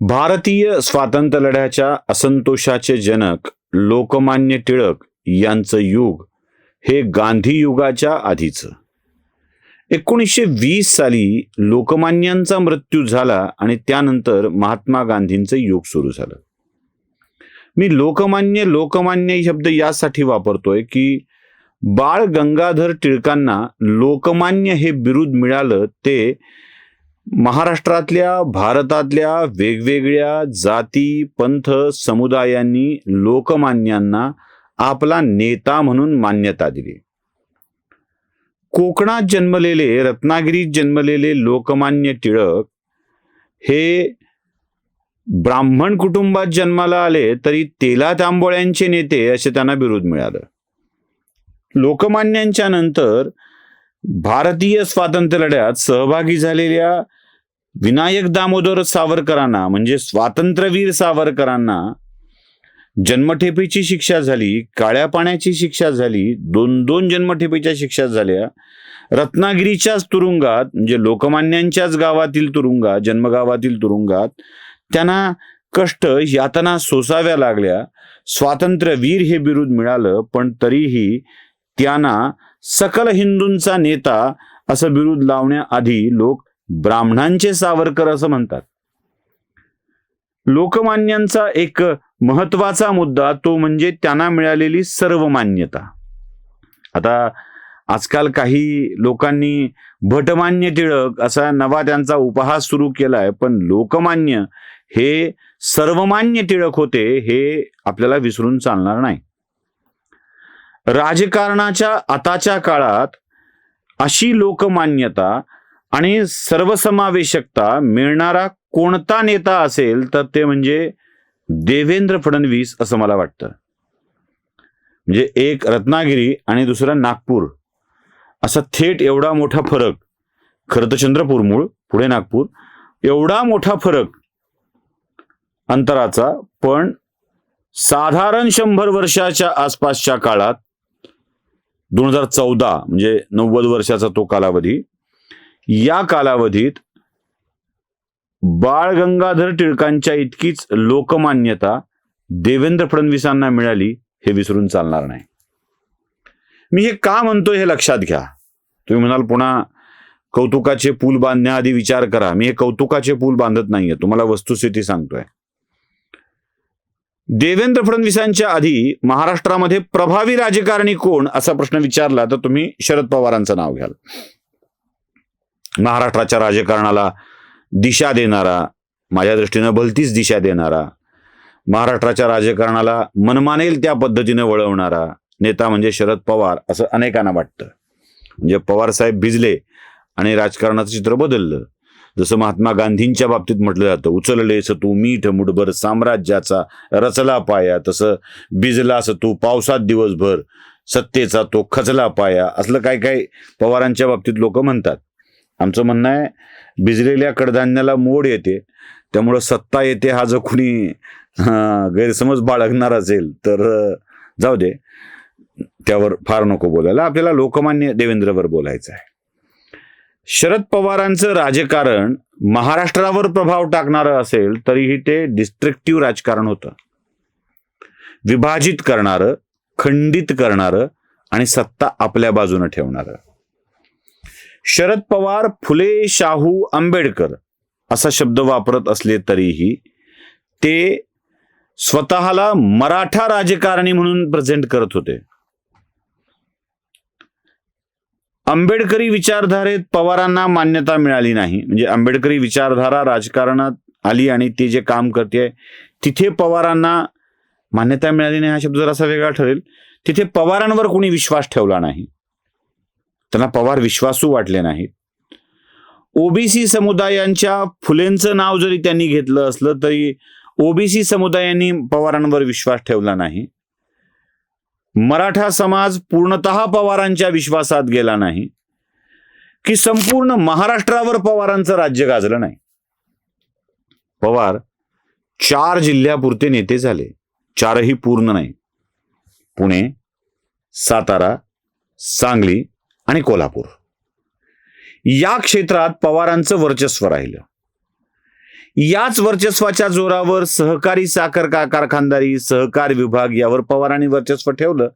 भारतीय स्वातंत्र्य लढ्याच्या असंतोषाचे जनक लोकमान्य टिळक यांचं युग हे गांधी युगाच्या आधीचं. एकोणीसशे वीस साली लोकमान्यांचा मृत्यू झाला आणि त्यानंतर महात्मा गांधींचं युग सुरू झालं. मी लोकमान्य लोकमान्य शब्द यासाठी वापरतोय की बाळ गंगाधर टिळकांना लोकमान्य हे बिरुद मिळालं ते महाराष्ट्रातल्या भारतातल्या वेगवेगळ्या जाती पंथ समुदायांनी लोकमान्यांना आपला नेता म्हणून मान्यता दिली. कोकणात जन्मलेले रत्नागिरीत जन्मलेले लोकमान्य टिळक हे ब्राह्मण कुटुंबात जन्माला आले तरी तेला तांबोळ्यांचे नेते असे त्यांना विरोध मिळालं. लोकमान्यांच्या नंतर भारतीय स्वातंत्र्य लढ्यात सहभागी झालेल्या विनायक दामोदर सावरकरांना म्हणजे स्वातंत्र्यवीर सावरकरांना जन्मठेपेची शिक्षा झाली काळ्या पाण्याची शिक्षा झाली दोन दोन जन्मठेपेच्या शिक्षा झाल्या. रत्नागिरीच्याच तुरुंगात म्हणजे लोकमान्यांच्याच गावातील तुरुंगात जन्मगावातील तुरुंगात त्यांना कष्ट यातना सोसाव्या लागल्या. स्वातंत्र्यवीर हे बिरुद मिळालं पण तरीही त्यांना सकल हिंदूंचा नेता असं बिरुद लावण्याआधी लोक ब्राह्मणांचे सावरकर असं म्हणतात. लोकमान्यांचा एक महत्त्वाचा मुद्दा तो म्हणजे त्यांना मिळालेली सर्व मान्यता. आता आजकाल काही लोकांनी भटमान्य टिळक असा नवा त्यांचा उपहास सुरू केलाय पण लोकमान्य हे सर्वमान्य टिळक होते हे आपल्याला विसरून चालणार नाही. राजकारणाच्या आताच्या काळात अशी लोकमान्यता आणि सर्वसमावेशकता मिळणारा कोणता नेता असेल तर ते म्हणजे देवेंद्र फडणवीस असं मला वाटतं. म्हणजे एक रत्नागिरी आणि दुसरा नागपूर. असा थेट एवढा मोठा फरक खरं तर चंद्रपूर मूळ पुढे नागपूर एवढा मोठा फरक अंतराचा पण साधारण शंभर वर्षाच्या आसपासच्या काळात दोन हजार चौदा म्हणजे नव्वद वर्षाचा तो कालावधी या कालावधीत बाळ गंगाधर टिळकांच्या इतकीच लोकमान्यता देवेंद्र फडणवीसांना मिळाली हे विसरून चालणार नाही. मी हे का म्हणतो हे लक्षात घ्या. तुम्ही म्हणाल पुन्हा कौतुकाचे पूल बांधण्याआधी विचार करा. मी हे कौतुकाचे पूल बांधत नाहीये. तुम्हाला वस्तुस्थिती सांगतोय. देवेंद्र फडणवीसांच्या आधी महाराष्ट्रामध्ये प्रभावी राजकारणी कोण असा प्रश्न विचारला तर तुम्ही शरद पवारांचं नाव घ्याल. महाराष्ट्राच्या राजकारणाला दिशा देणारा माझ्या दृष्टीनं भलतीच दिशा देणारा महाराष्ट्राच्या राजकारणाला मनमानेल त्या पद्धतीने वळवणारा नेता म्हणजे शरद पवार असं अनेकांना वाटतं. म्हणजे पवारसाहेब भिजले आणि राजकारणाचं चित्र बदललं. जसं महात्मा गांधींच्या बाबतीत म्हटलं जातं उचलले तू मीठ मुठभर साम्राज्याचा रचला पाया तसं भिजला तू पावसात दिवसभर सत्तेचा तो खचला पाया असलं काय काय पवारांच्या बाबतीत लोक म्हणतात. आमचं म्हणणं आहे भिजलेल्या कडधान्याला मोड येते त्यामुळं सत्ता येते हा जो कुणी गैरसमज बाळगणार असेल तर जाऊ दे. त्यावर फार नको बोलायला. आपल्याला लोकमान्य देवेंद्रवर बोलायचं आहे. शरद पवारांचं राजकारण महाराष्ट्रावर प्रभाव टाकणारं असेल तरीही ते डिस्ट्रक्टिव्ह राजकारण होतं. विभाजित करणारं खंडित करणारं आणि सत्ता आपल्या बाजूने ठेवणारं. शरद पवार फुले शाहू आंबेडकर असा शब्द वापरत असले तरीही ते स्वतःला मराठा राजकारणी म्हणून प्रेझेंट करत होते. आंबेडकरी विचारधारेत पवारांना मान्यता मिळाली नाही. म्हणजे आंबेडकरी विचारधारा राजकारणात आली आणि ते जे काम करते तिथे पवारांना मान्यता मिळाली नाही हा शब्द जरासा वेगळा ठरेल. तिथे पवारांवर कोणी विश्वास ठेवला नाही. त्यांना पवार विश्वासू वाटले नाहीत. ओबीसी समुदायांच्या फुलेंचं नाव जरी त्यांनी घेतलं असलं तरी ओबीसी समुदायांनी पवारांवर विश्वास ठेवला नाही. मराठा समाज पूर्णतः पवारांच्या विश्वासात गेला नाही. की संपूर्ण महाराष्ट्रावर पवारांचं राज्य गाजलं नाही. पवार चार जिल्ह्यापुरते नेते झाले. चारही पूर्ण नाही. पुणे सातारा सांगली आणि कोल्हापूर. या क्षेत्रात पवारांचं वर्चस्व राहिलं. याच वर्चस्वाच्या जोरावर सहकारी साखर का कारखानदारी सहकार विभाग यावर पवारांनी वर्चस्व ठेवलं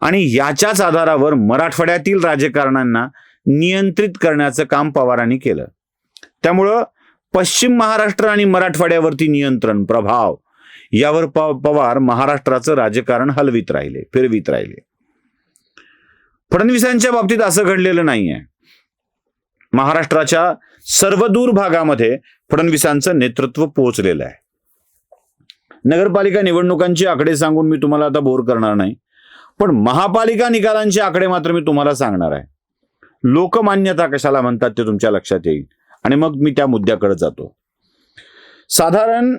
आणि याच्याच आधारावर मराठवाड्यातील राजकारणांना नियंत्रित करण्याचं काम पवारांनी केलं. त्यामुळं पश्चिम महाराष्ट्र आणि मराठवाड्यावरती नियंत्रण प्रभाव यावर प- पवार महाराष्ट्राचं राजकारण हलवीत राहिले फिरवीत राहिले. फडणवीसांच्या बाबतीत असं घडलेलं नाहीये. महाराष्ट्राच्या सर्वदूर भागामध्ये फडणवीसांचं नेतृत्व पोहोचलेलं आहे. नगरपालिका निवडणुकांची आकडे सांगून मी तुम्हाला आता बोर करणार नाही. पण महापालिका निकालांचे आकडे मात्र मी तुम्हाला सांगणार आहे. लोकमान्यता कशाला म्हणतात ते तुमच्या लक्षात येईल. आणि मग मी त्या मुद्द्याकडे जातो. साधारण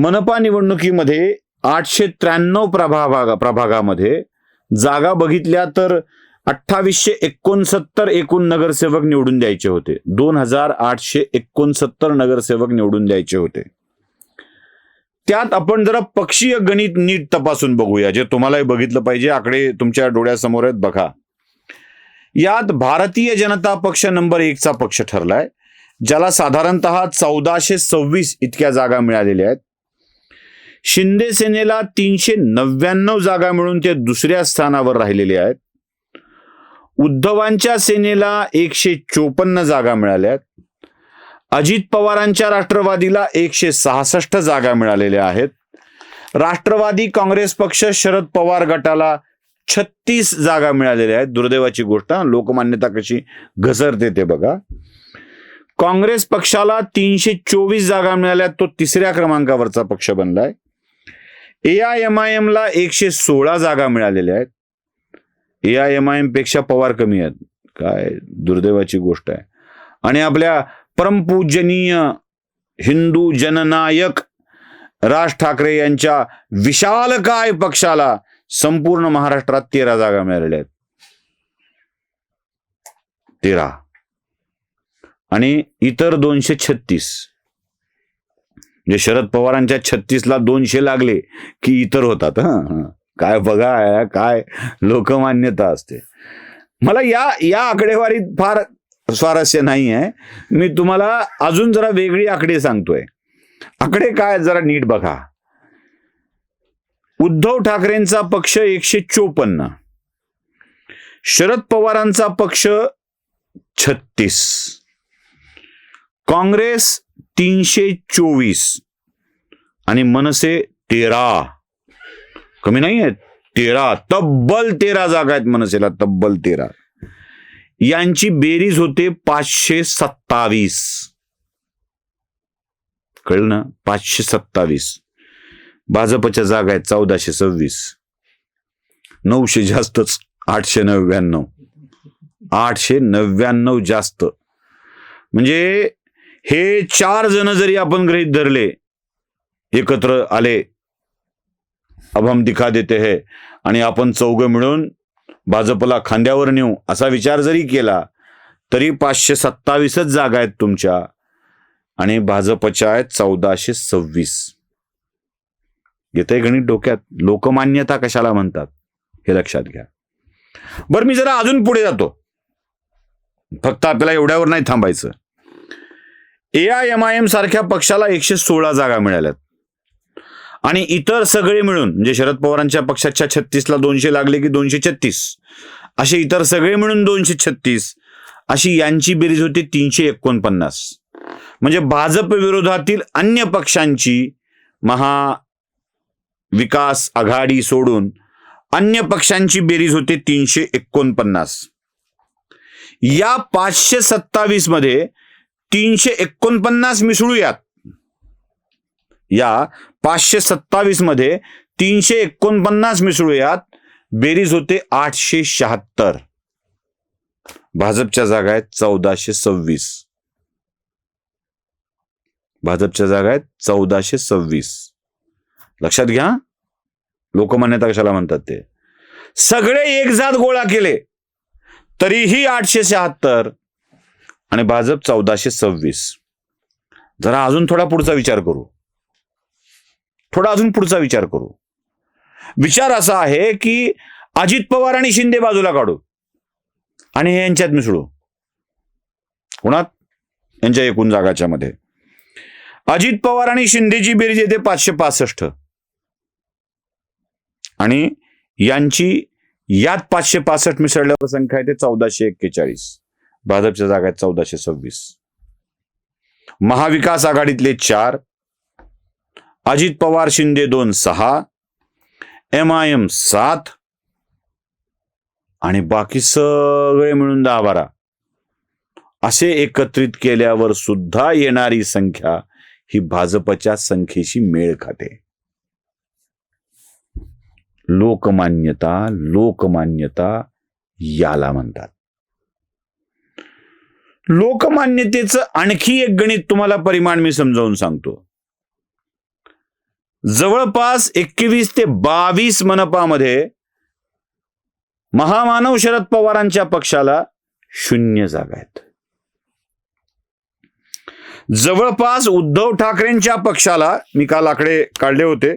मनपा निवडणुकीमध्ये आठशे त्र्याण्णव प्रभा प्रभागामध्ये जागा बघितल्या तर अठ्ठावीसशे एकोणसत्तर एकूण नगरसेवक निवडून द्यायचे होते. दोन हजार आठशे एकोणसत्तर नगरसेवक निवडून द्यायचे होते. त्यात आपण जरा पक्षीय गणित नीट तपासून बघूया जे तुम्हालाही बघितलं पाहिजे. आकडे तुमच्या डोळ्यासमोर आहेत बघा. यात भारतीय जनता पक्ष नंबर एकचा पक्ष ठरलाय ज्याला साधारणतः चौदाशे सव्वीस इतक्या जागा मिळालेल्या आहेत. शिंदे सेनेला तीनशे नव्याण्णव जागा मिळून ते दुसऱ्या स्थानावर राहिलेले आहेत. उद्धवांच्या सेनेला एकशे चोपन्न जागा मिळाल्या अजित पवारांच्या राष्ट्रवादीला एकशे सहासष्ट जागा मिळालेल्या आहेत. राष्ट्रवादी काँग्रेस पक्ष शरद पवार गटाला छत्तीस जागा मिळालेल्या आहेत. दुर्दैवाची गोष्ट लोकमान्यता कशी घसरते ते बघा. काँग्रेस पक्षाला तीनशे चोवीस जागा मिळाल्या तो तिसऱ्या क्रमांकावरचा पक्ष बनलाय. ए आय एम आय एमला एकशे सोळा जागा मिळालेल्या आहेत. ए आय एम आय एमपेक्षा पवार कमी आहेत. काय दुर्दैवाची गोष्ट आहे. आणि आपल्या परमपूजनीय हिंदू जननायक राज ठाकरे यांच्या विशाल काय पक्षाला संपूर्ण महाराष्ट्रात तेरा जागा मिळालेल्या आहेत. तेरा. आणि इतर दोनशे छत्तीस. म्हणजे शरद पवारांच्या छत्तीसला दोनशे लागले की इतर होतात हां काय बघा काय लोकमान्यता असते. मला या या आकडेवारीत फार स्वारस्य नाही आहे मी तुम्हाला अजून जरा वेगळी आकडे सांगतोय. आकडे काय जरा नीट बघा. उद्धव ठाकरेंचा पक्ष एकशे चोपन्न. शरद पवारांचा पक्ष छत्तीस. काँग्रेस तीनशे चोवीस. आणि मनसे तेरा. कमी नाही आहेत तेरा. तब्बल तेरा जागा आहेत मनसेला तब्बल तेरा. यांची बेरीज होते पाचशे सत्तावीस. कळलं ना? पाचशे सत्तावीस. भाजपच्या जागा आहेत चौदाशे सव्वीस. नऊशे जास्तच आठशे नव्याण्णव. आठशे नव्याण्णव जास्त. म्हणजे हे चार जण जरी आपण गृहित धरले एकत्र आले अब हम दिखा देते है आणि आपण चौघ मिळून भाजपला खांद्यावर नेऊ असा विचार जरी केला तरी पाचशे सत्तावीसच जागा आहेत तुमच्या आणि भाजपच्या आहेत चौदाशे सव्वीस. येते गणित डोक्यात? लोकमान्यता कशाला म्हणतात? हे लक्षात घ्या. बरं मी जरा अजून पुढे जातो. फक्त आपल्याला एवढ्यावर नाही थांबायचं. A I M I M सारख्या पक्षाला एकशे सोळा जागा मिळाल्यात. आणि इतर सगळे मिळून म्हणजे शरद पवारांच्या पक्षाच्या छत्तीसला दोनशे लागले की दोनशे छत्तीस. असे इतर सगळे मिळून दोनशे छत्तीस. अशी यांची बेरीज होती तीनशे एकोणपन्नास. म्हणजे भाजप विरोधातील अन्य पक्षांची महा विकास आघाडी सोडून अन्य पक्षांची बेरीज होते तीनशे एकोणपन्नास. या पाचशे सत्तावीसमध्ये तीनशे एकोणपन्नास मिसळूयात. या पाचशे सत्तावीसमध्ये तीनशे एकोणपन्नास मिसळूयात. बेरीज होते आठशे शहात्तर. भाजपच्या जागा आहेत चौदाशे सव्वीस. भाजपच्या जागा आहेत चौदाशे सव्वीस. लक्षात घ्या. लोकमान्यता कशाला म्हणतात ते? सगळे एक जात गोळा केले. तरीही आठशे शहात्तर. आणि भाजप चौदाशे सव्वीस. जरा अजून थोडा पुढचा विचार करू. थोडा अजून पुढचा विचार करू. विचार असा आहे की अजित पवार आणि शिंदे बाजूला काढू. आणि हे यांच्यात मिसळू. कुणात? यांच्या एकूण जागाच्या मध्ये. अजित पवार आणि शिंदेची बेरीज येते पाचशे पासष्ट. आणि यांची यात पाचशे पासष्ट मिसळल्यावर संख्या येते चौदाशे एक्केचाळीस. भाजपच्या जागा आहेत चौदाशे सव्वीस. महाविकास आघाडीतले चार अजित पवार शिंदे दोन सहा एम आय एम सात आणि बाकी सगळे मिळून दहा बारा. असे एकत्रित केल्यावर सुद्धा येणारी संख्या ही भाजपच्या संख्येशी मेळ खाते. लोकमान्यता लोकमान्यता याला म्हणतात. लोकमान्यतेचं आणखी एक गणित तुम्हाला परिमाण मी समजावून सांगतो. जवळपास एकवीस ते बावीस मनपामध्ये महामानव शरद पवारांच्या पक्षाला शून्य जागा आहेत. जवळपास उद्धव ठाकरेंच्या पक्षाला मी काल आकडे काढले होते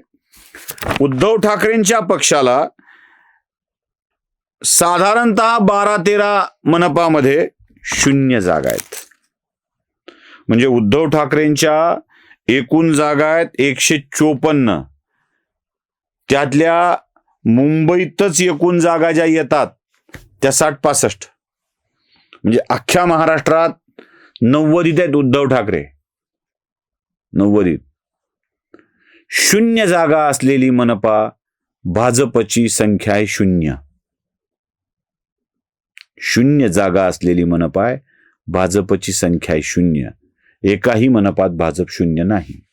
उद्धव ठाकरेंच्या पक्षाला साधारणतः बारा तेरा मनपामध्ये शून्य जागा आहेत. म्हणजे उद्धव ठाकरेंच्या एकूण जागा आहेत एकशे चोपन्न. त्यातल्या मुंबईतच एकूण जागा ज्या येतात त्या साठ पासष्ट. म्हणजे अख्ख्या महाराष्ट्रात नव्वदीत आहेत उद्धव ठाकरे. नव्वदीत शून्य जागा असलेली मनपा भाजपची संख्या आहे शून्य. शून्य जागा असलेली मनपाय भाजपची संख्या आहे शून्य. एकाही मनपात भाजप शून्य नाही.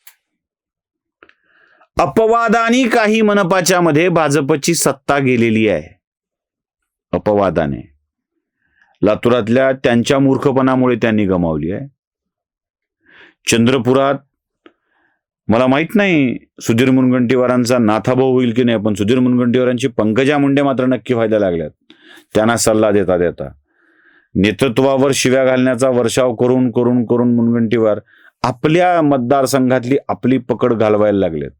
अपवादाने काही मनपाच्या मध्ये भाजपची सत्ता गेलेली आहे. अपवादाने. लातूरातल्या त्यांच्या मूर्खपणामुळे त्यांनी गमावली आहे. चंद्रपुरात मला माहीत नाही सुधीर मुनगंटीवारांचा नाथाभाऊ होईल की नाही पण सुधीर मुनगंटीवारांची पंकजा मुंडे मात्र नक्की व्हायला लागल्यात. त्यांना सल्ला देता देता. नेतृत्वावर शिव्या घालण्याचा वर्षाव करून करून करून मुनगंटीवार आपल्या मतदारसंघातली आपली पकड घालवायला लागलेत.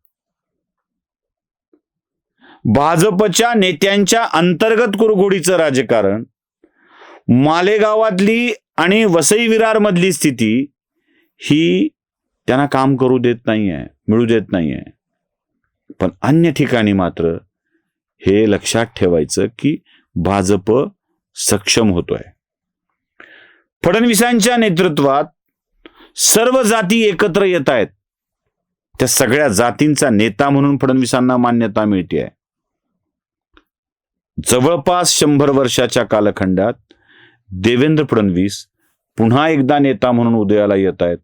भाजपच्या नेत्यांच्या अंतर्गत कुरघोडीचं राजकारण मालेगावातली आणि वसई विरार मधली स्थिती ही त्यांना काम करू देत नाहीये मिळू देत नाहीये. पण अन्य ठिकाणी मात्र हे लक्षात ठेवायचं की भाजप सक्षम होतोय. फडणवीसांच्या नेतृत्वात सर्व जाती एकत्र येत आहेत. त्या सगळ्या जातींचा नेता म्हणून फडणवीसांना मान्यता मिळते आहे जवळपास शंभर वर्षाच्या कालखंडात देवेंद्र फडणवीस पुन्हा एकदा नेता म्हणून उदयाला येत आहेत.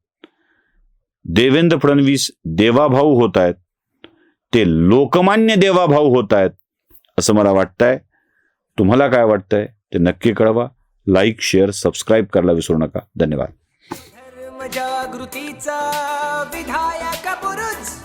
देवेंद्र फडणवीस देवाभाऊ होत आहेत. ते लोकमान्य देवाभाऊ होत आहेत असं मला वाटतंय. तुम्हाला काय वाटतंय ते नक्की कळवा. लाईक शेअर सबस्क्राईब करायला विसरू नका. धन्यवाद. धर्मजागृतीचा विधायक बुरुज